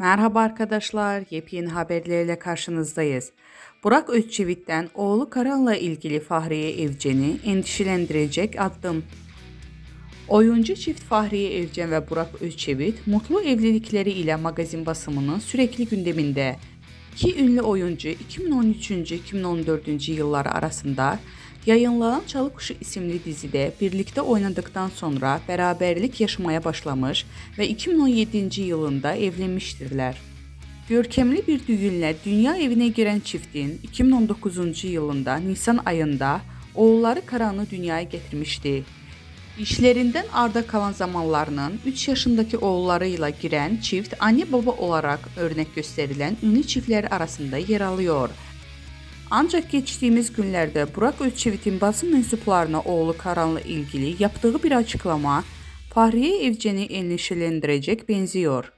Merhaba arkadaşlar, yepyeni haberlerle karşınızdayız. Burak Özçivit'ten oğlu Karan'la ilgili Fahriye Evcen'i endişelendirecek adım. Oyuncu çift Fahriye Evcen ve Burak Özçivit mutlu evlilikleri ile magazin basımının sürekli gündeminde. İki ünlü oyuncu 2013-2014 yıllar arasında yayınlanan Çalı Kuşu isimli dizide birlikte oynadıktan sonra beraberlik yaşamaya başlamış ve 2017 yılında evlenmiştirler. Görkemli bir düğünle dünya evine giren çiftin 2019 yılında Nisan ayında oğulları Karan'ı dünyaya getirmişti. İşlerinden arda kalan zamanlarının 3 yaşındaki oğullarıyla giren çift anne baba olarak örnek gösterilen ünlü çiftler arasında yer alıyor. Ancak geçtiğimiz günlerde Burak Özçivit'in basın mensuplarına oğlu Karan'la ilgili yaptığı bir açıklama Fahriye Evcen'i endişelendirecek benziyor.